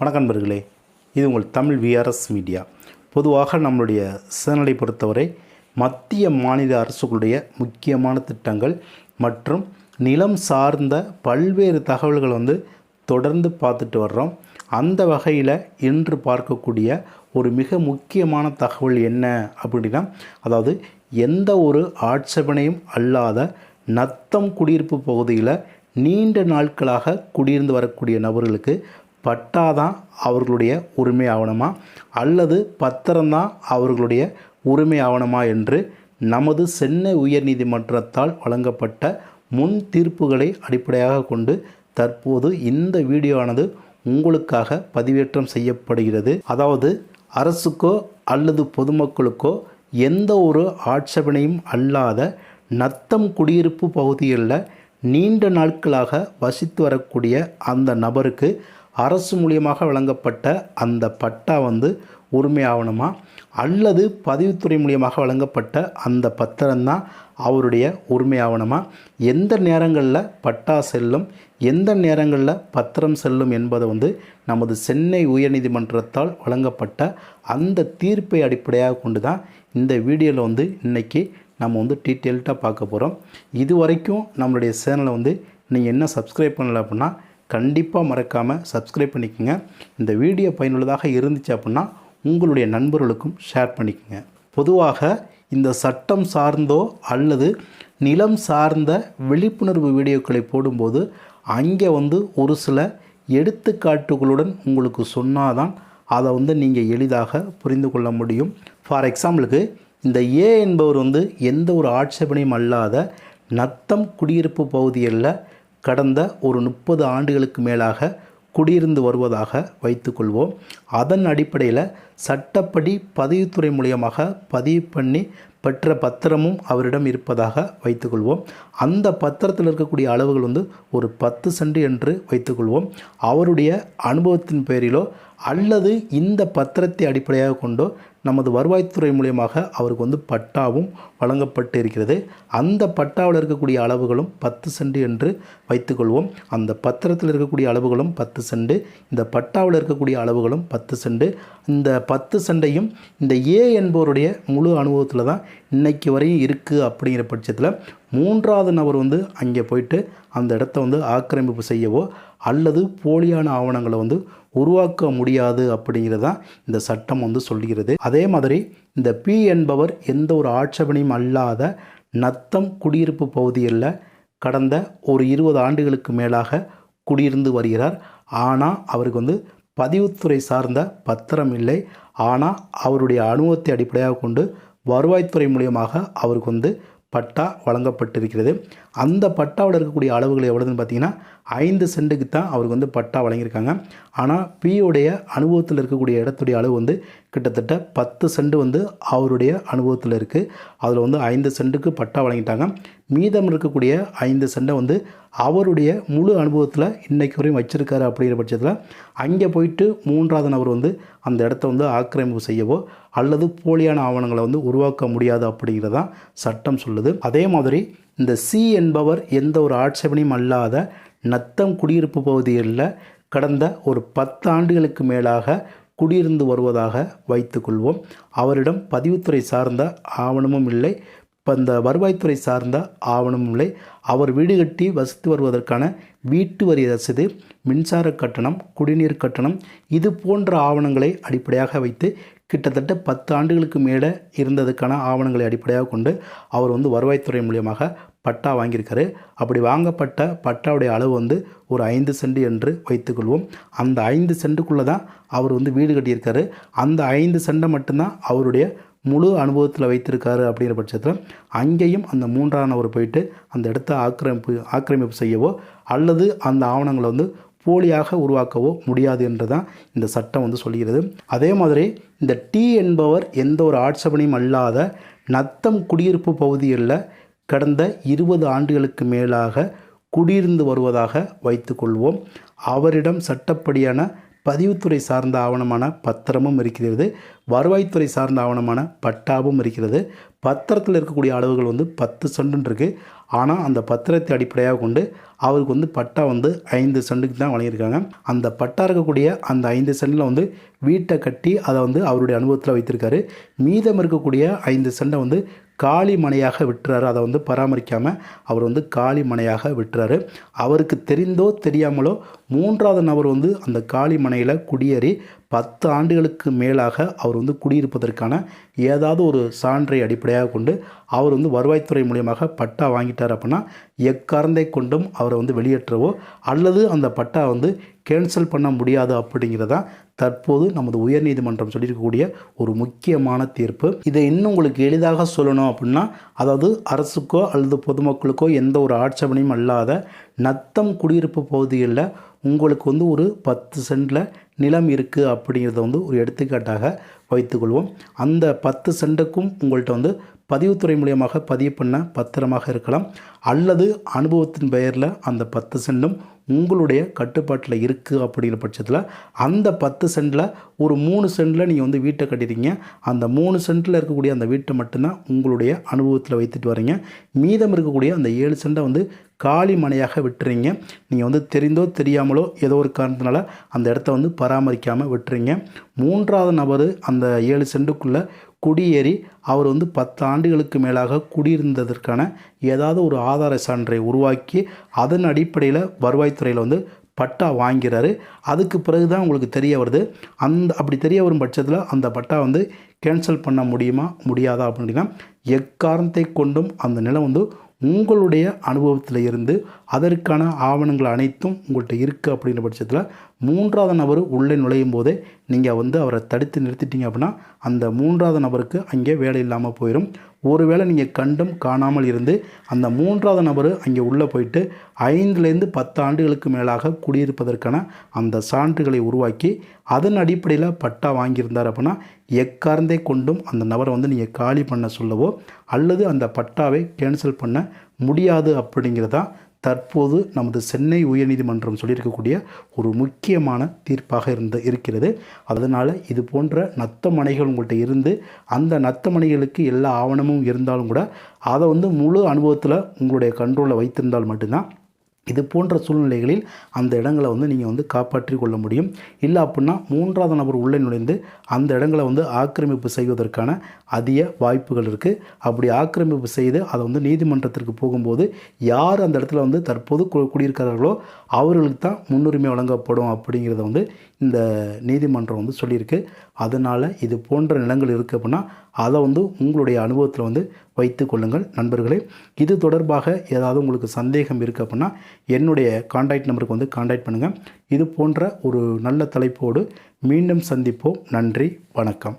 வணக்கம் நண்பர்களே இது உங்கள் தமிழ் விஆர்எஸ் மீடியா பொதுவாக நம்மளுடைய சேனலை பொறுத்தவரை மத்திய மாநில அரசுகளுடைய முக்கியமான திட்டங்கள் மற்றும் நிலம் சார்ந்த பல்வேறு தகவல்கள் வந்து தொடர்ந்து பார்த்துட்டு வர்றோம். அந்த வகையில் இன்று பார்க்கக்கூடிய ஒரு மிக முக்கியமான தகவல் என்ன அப்படின்னா அதாவது எந்த ஒரு ஆட்சேபனையும் அல்லாத நத்தம் குடியிருப்பு பகுதியில் நீண்ட நாட்களாக குடியிருந்து வரக்கூடிய நபர்களுக்கு பட்டா தான் அவர்களுடைய உரிமை ஆவணமா அல்லது பத்திரம்தான் அவர்களுடைய உரிமை ஆவணமா என்று நமது சென்னை உயர்நீதிமன்றத்தால் வழங்கப்பட்ட முன் தீர்ப்புகளை அடிப்படையாக கொண்டு தற்போது இந்த வீடியோவானது உங்களுக்காக பதிவேற்றம் செய்யப்படுகிறது. அதாவது அரசுக்கோ அல்லது பொதுமக்களுக்கோ எந்த ஒரு ஆட்சேபனையும் அல்லாத நத்தம் குடியிருப்பு பகுதிகளில் நீண்ட நாட்களாக வசித்து வரக்கூடிய அந்த நபருக்கு அரசு மூலியமாக வழங்கப்பட்ட அந்த பட்டா வந்து உரிமை ஆவணமா? அல்லது பதிவுத்துறை மூலியமாக வழங்கப்பட்ட அந்த பத்திரம்தான் அவருடைய உரிமை ஆவணமா? எந்த நேரங்களில் பட்டா செல்லும்? எந்த நேரங்களில் பத்திரம் செல்லும் என்பதை வந்து நமது சென்னை உயர்நீதிமன்றத்தால் வழங்கப்பட்ட அந்த தீர்ப்பை அடிப்படையாக கொண்டு தான் இந்த வீடியோவில் வந்து இன்றைக்கி நம்ம வந்து டீட்டெயில்டாக பார்க்க போகிறோம் இது வரைக்கும் நம்மளுடைய சேனலை வந்து நீங்கள் என்ன சப்ஸ்கிரைப் பண்ணலை அப்படின்னா கண்டிப்பாக மறக்காமல் சப்ஸ்கிரைப் பண்ணிக்கோங்க. இந்த வீடியோ பயனுள்ளதாக இருந்துச்சு அப்படின்னா உங்களுடைய நண்பர்களுக்கும் ஷேர் பண்ணிக்கோங்க. பொதுவாக இந்த சட்டம் சார்ந்தோ அல்லது நிலம் சார்ந்த விழிப்புணர்வு வீடியோக்களை போடும்போது அங்கே வந்து ஒரு சில எடுத்துக்காட்டுகளுடன் உங்களுக்கு சொன்னாதான் அதை வந்து நீங்கள் எளிதாக புரிந்து கொள்ள முடியும். ஃபார் எக்ஸாம்பிளுக்கு இந்த ஏ என்பவர் வந்து எந்த ஒரு ஆட்சேபனையும் அல்லாத நத்தம் குடியிருப்பு பகுதிகளில் கடந்த ஒரு முப்பது ஆண்டுகளுக்கு மேலாக குடியிருந்து வருவதாக வைத்துக்கொள்வோம் அதன் அடிப்படையில் சட்டப்படி பதிவுத்துறை மூலியமாக பதிவு பண்ணி பெற்ற பத்திரமும் அவரிடம் இருப்பதாக வைத்துக்கொள்வோம். அந்த பத்திரத்தில் இருக்கக்கூடிய அளவுகள் வந்து ஒரு பத்து சென்ட் என்று வைத்துக்கொள்வோம். அவருடைய அனுபவத்தின் பேரிலோ அல்லது இந்த பத்திரத்தை அடிப்படையாக கொண்டோ நமது வருவாய்த்துறை மூலியமாக அவருக்கு வந்து பட்டாவும் வழங்கப்பட்டு இருக்கிறது அந்த பட்டாவில் இருக்கக்கூடிய அளவுகளும் பத்து சென்ட் என்று வைத்துக்கொள்வோம். அந்த பத்திரத்தில் இருக்கக்கூடிய அளவுகளும் பத்து சென்ட் இந்த பட்டாவில் இருக்கக்கூடிய அளவுகளும் பத்து சென்ட் இந்த பத்து சென்டையும் இந்த ஏ என்பவருடைய முழு அனுபவத்தில் தான் இன்னைக்கு வரையும் இருக்குது அப்படிங்கிற பட்சத்தில் மூன்றாவது நபர் வந்து அங்கே போயிட்டு அந்த இடத்த வந்து ஆக்கிரமிப்பு செய்யவோ அல்லது போலியான ஆவணங்களை வந்து உருவாக்க முடியாது அப்படிங்கிறதான் இந்த சட்டம் வந்து சொல்கிறது. அதே மாதிரி இந்த பி என்பவர் எந்த ஒரு ஆட்சேபனையும் அல்லாத நத்தம் குடியிருப்பு பகுதிகளில் கடந்த ஒரு இருபது ஆண்டுகளுக்கு மேலாக குடியிருந்து வருகிறார். ஆனால் அவருக்கு வந்து பதிவுத்துறை சார்ந்த பத்திரம் இல்லை. ஆனால் அவருடைய அனுபவத்தை அடிப்படையாக கொண்டு வருவாய்த்துறை மூலியமாக அவருக்கு வந்து பட்டா வழங்கப்பட்டிருக்கிறது. அந்த பட்டாவில் இருக்கக்கூடிய அளவுகள் எவ்வளோதுன்னு பார்த்தீங்கன்னா ஐந்து சென்ட்டுக்கு தான் அவருக்கு வந்து பட்டா வழங்கியிருக்காங்க. ஆனால் பியோடைய அனுபவத்தில் இருக்கக்கூடிய இடத்துடைய அளவு வந்து கிட்டத்தட்ட பத்து சென்ட் வந்து அவருடைய அனுபவத்தில் இருக்குது அதில் வந்து ஐந்து சென்ட்டுக்கு பட்டா வழங்கிட்டாங்க. மீதம் இருக்கக்கூடிய ஐந்து சண்டை வந்து அவருடைய முழு அனுபவத்தில் இன்றைக்கு வரையும் வச்சுருக்காரு அப்படிங்கிற பட்சத்தில் அங்கே போயிட்டு மூன்றாவது நபர் வந்து அந்த இடத்த வந்து ஆக்கிரமிப்பு செய்யவோ அல்லது போலியான ஆவணங்களை வந்து உருவாக்க முடியாது அப்படிங்கிறதான் சட்டம் சொல்லுது. அதே மாதிரி இந்த சி என்பவர் எந்த ஒரு ஆட்சேபனையும் அல்லாத நத்தம் குடியிருப்பு பகுதிகளில் கடந்த ஒரு பத்து ஆண்டுகளுக்கு மேலாக குடியிருந்து வருவதாக வைத்துக்கொள்வோம். அவரிடம் பதிவுத்துறை சார்ந்த ஆவணமும் இல்லை. இப்போ இந்த வருவாய்த்துறை சார்ந்த ஆவணமும் இல்லை. அவர் வீடு கட்டி வசித்து வருவதற்கான வீட்டு வரி ரசீது மின்சார கட்டணம் குடிநீர் கட்டணம் இது போன்ற ஆவணங்களை அடிப்படையாக வைத்து கிட்டத்தட்ட பத்து ஆண்டுகளுக்கு மேலே இருந்ததுக்கான ஆவணங்களை அடிப்படையாக கொண்டு அவர் வந்து வருவாய்த்துறை மூலியமாக பட்டா வாங்கியிருக்காரு. அப்படி வாங்கப்பட்ட பட்டாவுடைய அளவு வந்து ஒரு ஐந்து சென்ட் என்று வைத்துக்கொள்வோம் அந்த ஐந்து சென்ட்டுக்குள்ளே தான் அவர் வந்து வீடு கட்டியிருக்காரு. அந்த ஐந்து சென்ட்டை மட்டும்தான் அவருடைய முழு அனுபவத்தில் வைத்திருக்காரு அப்படிங்கிற பட்சத்தில் அங்கேயும் அந்த மூன்றாம் நபர் போயிட்டு அந்த இடத்த ஆக்கிரமிப்பு ஆக்கிரமிப்பு செய்யவோ அல்லது அந்த ஆவணங்களை வந்து போலியாக உருவாக்கவோ முடியாது என்று தான் இந்த சட்டம் வந்து சொல்கிறது அதே மாதிரி இந்த டி என்பவர் எந்த ஒரு ஆட்சேபனையும் அல்லாத நத்தம் குடியிருப்பு பகுதிகளில் கடந்த இருபது ஆண்டுகளுக்கு மேலாக குடியிருந்து வருவதாக வைத்துக்கொள்வோம். அவரிடம் சட்டப்படியான பதிவுத்துறை சார்ந்த ஆவணமான பத்திரமும் இருக்கிறது. வருவாய்த்துறை சார்ந்த ஆவணமான பட்டாவும் இருக்கிறது. பத்திரத்தில் இருக்கக்கூடிய அளவுகள் வந்து பத்து சென்ட் இருக்குது ஆனால் அந்த பத்திரத்தை அடிப்படையாக கொண்டு அவருக்கு வந்து பட்டா வந்து ஐந்து சென்ட்டுக்கு தான் வழங்கியிருக்காங்க. அந்த பட்டா இருக்கக்கூடிய அந்த ஐந்து சென்டில் வந்து வீட்டை கட்டி அதை வந்து அவருடைய அனுபவத்தில் வைத்திருக்காரு. மீதம் இருக்கக்கூடிய ஐந்து சென்டை வந்து காலி மனையாக விட்டுறாரு. அதை வந்து பராமரிக்காமல் அவர் வந்து காலி மனையாக விட்டுறாரு. அவருக்கு தெரிந்தோ தெரியாமலோ மூன்றாவது நபர் வந்து அந்த காலி மனையில் குடியேறி பத்து ஆண்டுகளுக்கு மேலாக அவர் வந்து குடியிருப்பதற்கான ஏதாவது ஒரு சான்றை அடிப்படையாக கொண்டு அவர் வந்து வருவாய்த்துறை மூலியமாக பட்டா வாங்கிட்டார் அப்படின்னா எக்காரந்தை கொண்டும் அவரை வந்து வெளியேற்றவோ அல்லது அந்த பட்டா வந்து கேன்சல் பண்ண முடியாது அப்படிங்கிறதா தற்போது நமது உயர்நீதிமன்றம் சொல்லியிருக்கக்கூடிய ஒரு முக்கியமான தீர்ப்பு. இதை இன்னும் உங்களுக்கு எளிதாக சொல்லணும் அப்படின்னா அதாவது அரசுக்கோ அல்லது பொதுமக்களுக்கோ எந்த ஒரு ஆட்சேபனையும் அல்லாத நத்தம் குடியிருப்பு பகுதிகளில் உங்களுக்கு வந்து ஒரு பத்து சென்டில் நிலம் இருக்குது அப்படிங்கிறத வந்து ஒரு எடுத்துக்காட்டாக வைத்துக்கொள்வோம். அந்த பத்து சென்ட்டுக்கும் உங்கள்கிட்ட வந்து பதிவுத்துறை மூலியமாக பதிவு பண்ண பத்திரமாக இருக்கலாம். அல்லது அனுபவத்தின் பெயரில் அந்த பத்து சென்டும் உங்களுடைய கட்டுப்பாட்டில் இருக்குது அப்படிங்கிற பட்சத்தில் அந்த பத்து சென்டில் ஒரு மூணு சென்டில் நீங்கள் வந்து வீட்டை கட்டிட்டீங்க. அந்த மூணு சென்டில் இருக்கக்கூடிய அந்த வீட்டை மட்டும்தான் உங்களுடைய அனுபவத்தில் வைத்துட்டு வரீங்க. மீதம் இருக்கக்கூடிய அந்த ஏழு சென்டை வந்து காலி மனையாக விட்டுறீங்க. நீங்கள் வந்து தெரிந்தோ தெரியாமலோ ஏதோ ஒரு காரணத்தினால அந்த இடத்த வந்து பராமரிக்காமல் விட்டுறீங்க. மூன்றாவது நபர் அந்த ஏழு செண்டுக்குள்ளே குடியேறி அவர் வந்து பத்து ஆண்டுகளுக்கு மேலாக குடியிருந்ததற்கான ஏதாவது ஒரு ஆதார சான்றை உருவாக்கி அதன் அடிப்படையில் வருவாய்த்துறையில் வந்து பட்டா வாங்கிறாரு. அதுக்கு பிறகு தான் உங்களுக்கு தெரிய வருது அந்த அப்படி தெரிய வரும் பட்சத்தில் அந்த பட்டா வந்து கேன்சல் பண்ண முடியுமா முடியாதா அப்படின்னா எக்காரணத்தை கொண்டும் அந்த நிலம் வந்து உங்களுடைய அனுபவத்தில் இருந்து அதற்கான ஆவணங்கள் அனைத்தும் உங்கள்கிட்ட இருக்குது அப்படின்ற பட்சத்தில் மூன்றாவது நபர் உள்ளே நுழையும் போதே நீங்கள் வந்து அவரை தடுத்து நிறுத்திட்டீங்க அப்படின்னா அந்த மூன்றாவது நபருக்கு அங்கே வேலை இல்லாமல் போயிடும் ஒருவேளை நீங்கள் கண்டும் காணாமல் இருந்து அந்த மூன்றாவது நபர் அங்கே உள்ளே போயிட்டு ஐந்துலேருந்து பத்து ஆண்டுகளுக்கு மேலாக குடியிருப்பதற்கான அந்த சான்றுகளை உருவாக்கி அதன் அடிப்படையில் பட்டா வாங்கியிருந்தார் அப்படின்னா எக்காரந்தே கொண்டும் அந்த நபரை வந்து நீங்கள் காலி பண்ண சொல்லவோ அல்லது அந்த பட்டாவை கேன்சல் பண்ண முடியாது அப்படிங்கிறதான் தற்போது நமது சென்னை உயர்நீதிமன்றம் சொல்லியிருக்கக்கூடிய ஒரு முக்கியமான தீர்ப்பாக இருந்த இருக்கிறது. அதனால் இது போன்ற நத்த மனைகள் உங்கள்கிட்ட இருந்து அந்த நத்த மனைகளுக்கு எல்லா ஆவணமும் இருந்தாலும் கூட அதை வந்து முழு அனுபவத்தில் உங்களுடைய கண்ட்ரோலில் வைத்திருந்தால் மட்டும்தான் இது போன்ற சூழ்நிலைகளில் அந்த இடங்களை வந்து நீங்கள் வந்து காப்பாற்றி கொள்ள முடியும். இல்லை அப்படின்னா மூன்றாவது நபர் உள்ளே நுழைந்து அந்த இடங்களை வந்து ஆக்கிரமிப்பு செய்வதற்கான அதிக வாய்ப்புகள் இருக்குது அப்படி ஆக்கிரமிப்பு செய்து அதை வந்து நீதிமன்றத்திற்கு போகும்போது யார் அந்த இடத்துல வந்து தற்போது கு குடியிருக்கிறார்களோ அவர்களுக்கு தான் முன்னுரிமை வழங்கப்படும் அப்படிங்கிறத வந்து இந்த நீதிமன்றம் வந்து சொல்லியிருக்கு. அதனால் இது போன்ற நிலங்கள் இருக்குது அப்படின்னா அதை வந்து உங்களுடைய அனுபவத்தில் வந்து வைத்து கொள்ளுங்கள் நண்பர்களே. இது தொடர்பாக ஏதாவது உங்களுக்கு சந்தேகம் இருக்குது அப்படின்னா என்னுடைய காண்டாக்ட் நம்பருக்கு வந்து காண்டாக்ட் பண்ணுங்கள் இது போன்ற ஒரு நல்ல தலைப்போடு மீண்டும் சந்திப்போம். நன்றி வணக்கம்.